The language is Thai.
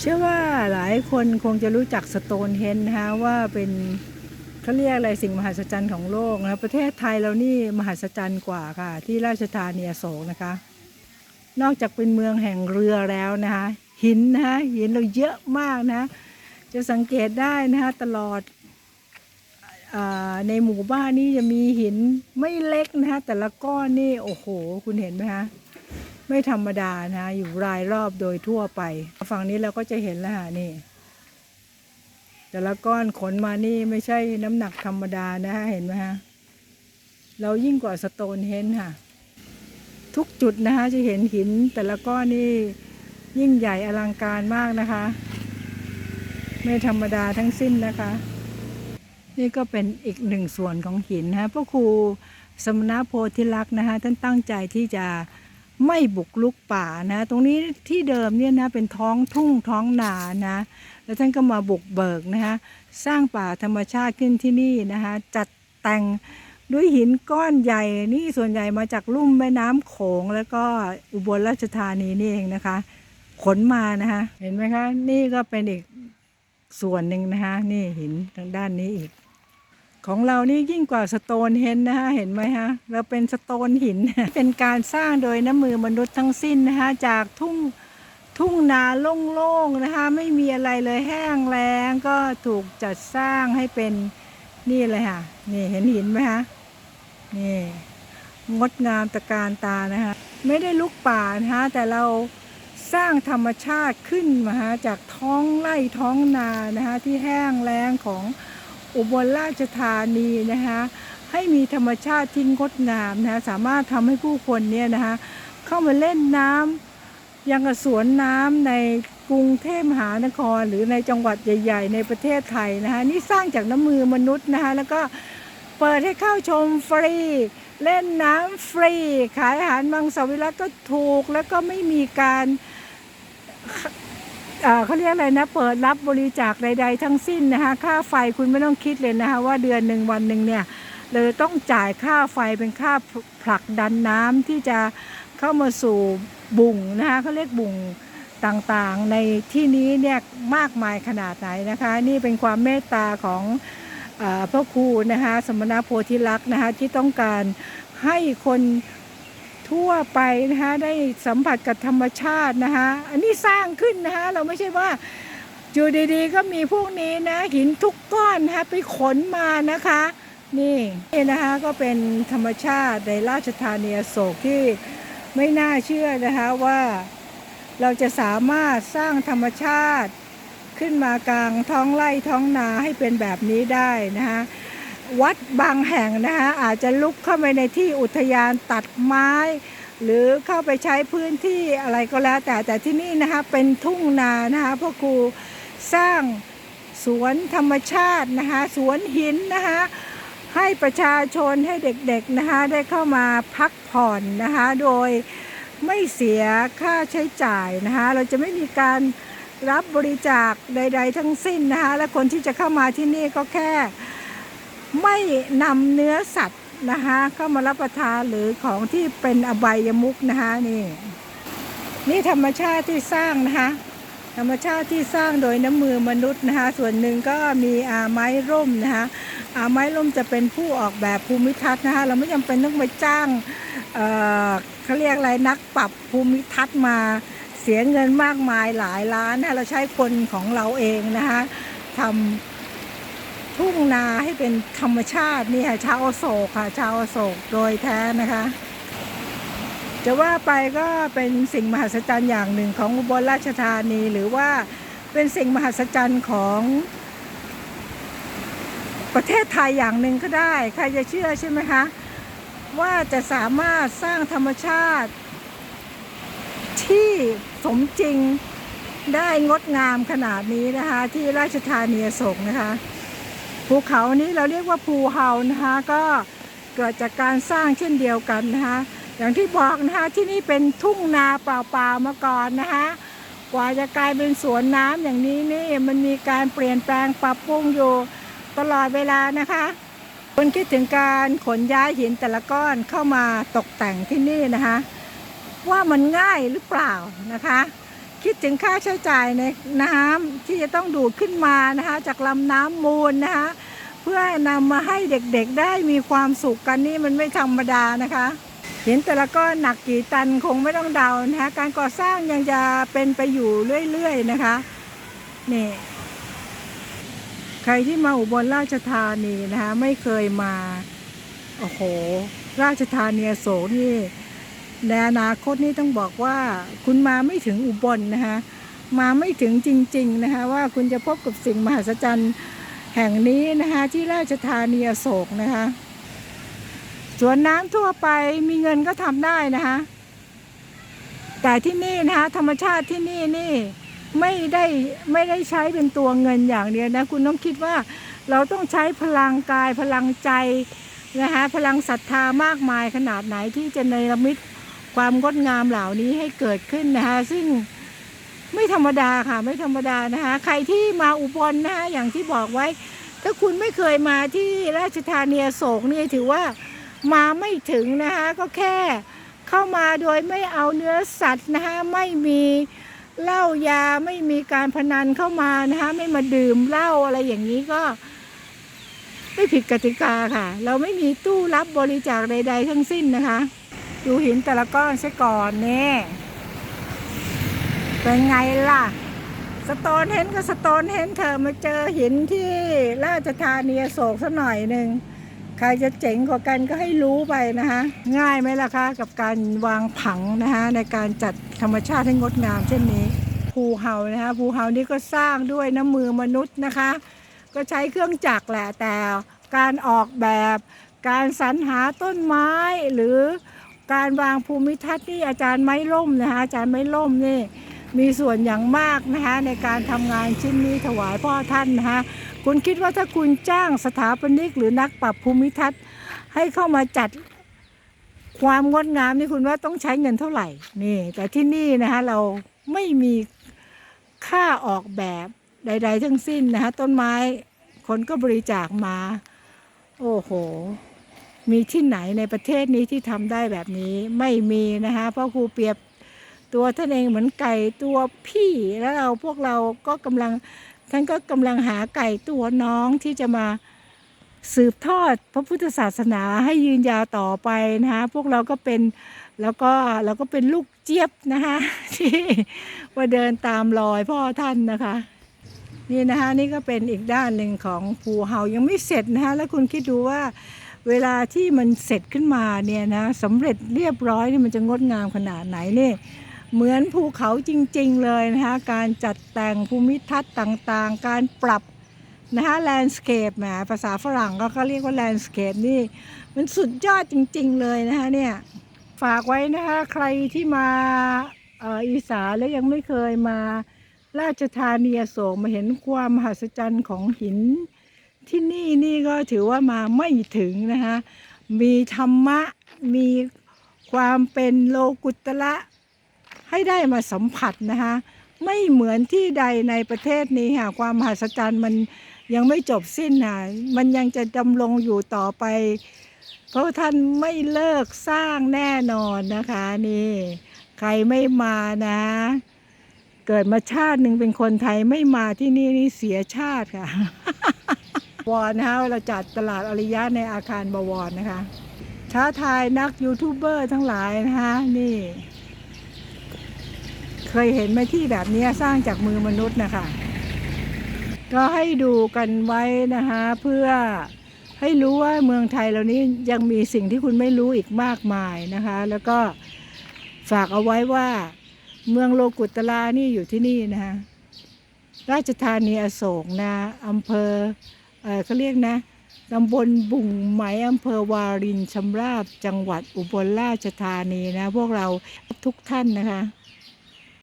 เชื่อว่าหลายคนคงจะรู้จักสโตนเฮนนะคะว่าเป็นเขาเรียกอะไรสิ่งมหัศจรรย์ของโลกนะประเทศไทยเรานี่มหัศจรรย์กว่าค่ะ ที่ราชธานีอโศกนะคะ นอกจากเป็นเมืองแห่งเรือแล้วนะคะหินนะคะหินเราเยอะมากนะ จะสังเกตได้นะคะตลอดอในหมู่บ้านนี่จะมีหินไม่เล็กนะคะแต่ละก้อนนี่โอ้โห คุณเห็นไหมคะ ไม่ธรรมดานะคะอยู่รายรอบโดยทั่วไป ฝั่งนี้เราก็จะเห็นแล้วค่ะนี่ แต่ละก้อนขนมานี่ไม่ใช่น้ำหนักธรรมดานะคะเห็นไหมคะเรายิ่งกว่าสโตนเฮนค่ะ ทุกจุดนะคะจะเห็นหิน แต่ละก้อนนี่ยิ่งใหญ่อลังการมากนะคะ ไม่ธรรมดาทั้งสิ้นนะคะ นี่ก็เป็นอีกหนึ่งส่วนของหินนะพระครูสมณโพธิลักษณ์นะคะท่านตั้งใจที่จะ ไม่บุกลุกป่านะ ตรงนี้ที่เดิมเนี่ยนะเป็นท้องทุ่งท้องนานะ แล้วท่านก็มาบุกเบิกนะคะสร้างป่าธรรมชาติขึ้นที่นี่นะคะจัดแต่งด้วยหินก้อนใหญ่นี่ส่วนใหญ่มาจากลุ่มแม่น้ำโขงแล้วก็อุบลราชธานีนี่เองนะคะ ขนมานะคะเห็นไหมคะ นี่ก็เป็นอีกส่วนหนึ่งนะคะ นี่หินทางด้านนี้อีก ของเรานี่ยิ่งกว่าสโตนเฮนนะคะเห็นไหมฮะเราเป็นสโตนหิน เป็นการสร้างโดยน้ำมือมนุษย์ทั้งสิ้นนะคะจากทุ่งทุ่งนาโล่งๆนะคะไม่มีอะไรเลยแห้งแล้งก็ถูกจัดสร้างให้เป็นนี่เลยค่ะนี่เห็นหินไหมคะนี่งดงามตะการตานะคะไม่ได้ลุกป่านะคะแต่เราสร้างธรรมชาติขึ้นมาจากท้องไร่ท้องนานะคะที่แห้งแล้งของ อุบลราชธานีนะคะให้มีธรรมชาติที่งดงามนะคะสามารถทำให้ผู้คนเนี่ยนะคะเข้ามาเล่นน้ำยังกับสวนน้ำในกรุงเทพมหานครหรือในจังหวัดใหญ่ ๆ ในประเทศไทยนะคะนี่สร้างจากน้ำมือมนุษย์นะคะแล้วก็เปิดให้เข้าชมฟรี เล่นน้ำฟรี ขายอาหารมังสวิรัตก็ถูกแล้วก็ไม่มีการ เขาเรียกอะไรนะ เปิดรับบริจาคใด ๆ ทั้งสิ้นนะคะ ค่าไฟคุณไม่ต้องคิดเลยนะคะ ว่าเดือนหนึ่งวันหนึ่งเนี่ยเราจะต้องจ่ายค่าไฟเป็นค่าผลักดันน้ำที่จะเข้ามาสู่บุ่งนะคะเขาเรียกบุ่งต่างๆ ในที่นี้เนี่ยมากมายขนาดไหนนะคะ นี่เป็นความเมตตาของอพระครูนะคะ สมณโพธิลักษณ์นะคะที่ต้องการให้คน ทั่วไปนะคะได้สัมผัสกับธรรมชาตินะคะอันนี้สร้างขึ้นนะคะเราไม่ใช่ว่าอยู่ดีๆ ก็มีพวกนี้นะหินทุกก้อนนะคะไปขนมานะคะ นี่นี่นะคะก็เป็นธรรมชาติในราชธานีอโศกที่ไม่น่าเชื่อนะคะว่าเราจะสามารถสร้างธรรมชาติขึ้นมากลางท้องไร่ท้องนาให้เป็นแบบนี้ได้นะคะ วัดบางแห่งนะคะอาจจะลุกเข้าไปในที่อุทยานตัดไม้ หรือเข้าไปใช้พื้นที่อะไรก็แล้ว แต่แต่ที่นี่นะคะเป็นทุ่งนานะคะพ่อครูสร้างสวนธรรมชาตินะคะสวนหินนะคะให้ประชาชนให้เด็กๆนะคะได้เข้ามาพักผ่อนนะคะโดยไม่เสียค่าใช้จ่ายนะคะเราจะไม่มีการรับบริจาคใด ๆ ทั้งสิ้นนะคะและคนที่จะเข้ามาที่นี่ก็แค่ ไม่นำเนื้อสัตว์นะคะเข้ามารับประทานหรือของที่เป็นอบายมุกนะคะนี่ นี่ธรรมชาติที่สร้างนะคะธรรมชาติที่สร้างโดยน้ำมือมนุษย์นะคะส่วนหนึ่งก็มีอาไม้ร่มนะคะอาไม้ร่มจะเป็นผู้ออกแบบภูมิทัศน์นะคะเราไม่จำเป็นต้องไปจ้างเอ่อเขาเรียกอะไรนักปรับภูมิทัศน์มาเสียเงินมากมายหลายล้านนะะเราใช้คนของเราเองนะคะทำ ทุ่งนาให้เป็นธรรมชาตินี่ค่ะชาวโศกค่ะ ชาวโศกโดยแท้นะคะ จะว่าไปก็เป็นสิ่งมหัศจรรย์อย่างหนึ่งของอุบลราชธานี หรือว่าเป็นสิ่งมหัศจรรย์ของประเทศไทยอย่างหนึ่งก็ได้ ใครจะเชื่อใช่ไหมคะ ว่าจะสามารถสร้างธรรมชาติ ที่สมจริงได้งดงามขนาดนี้นะคะ ที่ราชธานีอโศกนะคะ ภูเขานี้เราเรียกว่าภูเฮานะคะก็เกิดจากการสร้างเช่นเดียวกันนะคะอย่างที่บอกนะคะที่นี่เป็นทุ่งนาเปล่าๆมาก่อนนะคะกว่าจะกลายเป็นสวนน้ำอย่างนี้นี่มันมีการเปลี่ยนแปลงปรับปรุงอยู่ตลอดเวลานะคะคนคิดถึงการขนย้ายหินแต่ละก้อนเข้ามาตกแต่งที่นี่นะคะ ว่ามันง่ายหรือเปล่านะคะ คิดถึงค่าใช้จ่ายในน้ำที่จะต้องดูดขึ้นมานะคะ จากลำน้ำมูลนะคะ เพื่อนำมาให้เด็กๆได้มีความสุขกันนี่มันไม่ธรรมดานะคะหินแต่ละก้อนหนักกี่ตันคงไม่ต้องเดานะคะการก่อสร้างยังจะเป็นไปอยู่เรื่อยๆนะคะนี่ใครที่มาอุบลราชธานีนะคะ ไม่เคยมา โอ้โห ราชธานีโศกนี่ ในอนาคตนี่ต้องบอกว่าคุณมาไม่ถึงอุบลนะคะมาไม่ถึงจริงๆนะคะว่าคุณจะพบกับสิ่งมหัศจรรย์แห่งนี้นะคะที่ราชธานีอโศกนะคะสวนน้ำทั่วไปมีเงินก็ทำได้นะคะแต่ที่นี่นะคะธรรมชาติที่นี่นี่ไม่ได้ไม่ได้ใช้เป็นตัวเงินอย่างเดียวนะคุณต้องคิดว่าเราต้องใช้พลังกายพลังใจนะคะพลังศรัทธามากมายขนาดไหนที่จะเนรมิต ความงดงามเหล่านี้ให้เกิดขึ้นนะคะ ซึ่งไม่ธรรมดาค่ะ ไม่ธรรมดานะคะ ใครที่มาอุบลนะคะอย่างที่บอกไว้ ถ้าคุณไม่เคยมาที่ราชธานีโศกนี่ถือว่ามาไม่ถึงนะคะก็แค่เข้ามาโดยไม่เอาเนื้อสัตว์นะคะไม่มีเหล้ายาไม่มีการพนันเข้ามานะคะไม่มาดื่มเหล้าอะไรอย่างนี้ก็ ไม่ผิดกติกาค่ะ เราไม่มีตู้รับบริจาคใด ๆ ทั้งสิ้นนะคะ ดูหินแต่ละก้อนซะก่อนเนี่ยเป็นไงล่ะ สโตนเฮนก็สโตนเฮนเธอมาเจอหินที่ราชธานีโศกสักหน่อยหนึ่งใครจะเจ๋งกว่ากันก็ให้รู้ไปนะคะง่ายไหมล่ะคะกับการวางผังนะคะในการจัดธรรมชาติให้งดงามเช่นนี้ภูเฮานะคะภูเฮานี่ก็สร้างด้วยน้ำมือมนุษย์นะคะ ก็ใช้เครื่องจักรแหละแต่การออกแบบ การสรรหาต้นไม้หรือ การวางภูมิทัศน์ที่อาจารย์ไม้ล่มนะคะอาจารย์ไม้ล่มนี่มีส่วนอย่างมากนะคะในการทำงานชิ้นนี้ถวายพ่อท่านนะคะคุณคิดว่าถ้าคุณจ้างสถาปนิกหรือนักปรับภูมิทัศน์ ให้เข้ามาจัดความงดงามนี่คุณว่าต้องใช้เงินเท่าไหร่นี่แต่ที่นี่นะคะเราไม่มีค่าออกแบบใด ๆ ทั้งสิ้นนะคะต้นไม้คนก็บริจาคมา โอ้โห มีที่ไหนในประเทศนี้ที่ทำได้แบบนี้ไม่มีนะคะเพราะครูเปรียบตัวท่านเองเหมือนไก่ตัวพี่แล้วเราพวกเราก็กำลังท่านก็กำลังหาไก่ตัวน้องที่จะมาสืบทอดพระพุทธศาสนาให้ยืนยาวต่อไปนะคะพวกเราก็เป็นแล้วก็เราก็เป็นลูกเจี๊ยบนะคะที่มาเดินตามรอยพ่อท่านนะคะ นี่นะคะนี่ก็เป็นอีกด้านหนึ่งของภูเฮายังไม่เสร็จนะคะแล้วคุณคิดดูว่า เวลาที่มันเสร็จขึ้นมาเนี่ยนะสำเร็จเรียบร้อยนี่มันจะงดงามขนาดไหนนี่เหมือนภูเขาจริง ๆ เลยนะคะการจัดแต่งภูมิทัศน์ต่างๆ การปรับนะคะแลนด์สเคปแหมภาษาฝรั่งก็เขาเรียกว่าแลนด์สเคปนี่มันสุดยอดจริง ๆ เลยนะคะเนี่ยฝากไว้นะคะใครที่มาอ,อ,อีสานแล้วยังไม่เคยมาราชธานีโศกมาเห็นความมหัศจรรย์ของหิน ที่นี่นี่ก็ถือว่ามาไม่ถึงนะคะมีธรรมะมีความเป็นโลกุตระให้ได้มาสัมผัสนะคะไม่เหมือนที่ใดในประเทศนี้ค่ะความมหัศจรรย์มันยังไม่จบสิ้นค่ะมันยังจะดำรงอยู่ต่อไป เพราะท่านไม่เลิกสร้างแน่นอนนะคะนี่ใครไม่มานะ เกิดมาชาติหนึ่งเป็นคนไทยไม่มาที่นี่นี่เสียชาติค่ะ วอนนะคะเราจัดตลาดอริยะในอาคารบวรนะคะท้าทายนักยูทูบเบอร์ทั้งหลายนะคะนี่ เคยเห็นไหมที่แบบนี้สร้างจากมือมนุษย์นะคะ ก็ให้ดูกันไว้นะคะเพื่อให้รู้ว่าเมืองไทยเรานี้ยังมีสิ่งที่คุณไม่รู้อีกมากมายนะคะ แล้วก็ฝากเอาไว้ว่า เมืองโลกุตลานี่อยู่ที่นี่นะคะราชธานีอโศกนะอำเภอ เขาเรียกนะตำบลบุ่งไหมอำเภอวารินชำราบจังหวัดอุบลราชธานีนะ พวกเราทุกท่านนะคะ